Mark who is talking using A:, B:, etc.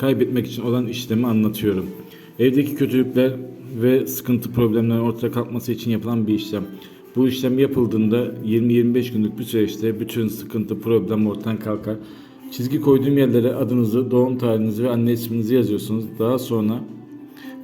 A: kaybetmek için olan işlemi anlatıyorum. Evdeki kötülükler ve sıkıntı problemlerin ortaya kalkması için yapılan bir işlem. Bu işlem yapıldığında 20-25 günlük bir süreçte bütün sıkıntı problem ortadan kalkar. Çizgi koyduğum yerlere adınızı, doğum tarihinizi ve anne isminizi yazıyorsunuz. Daha sonra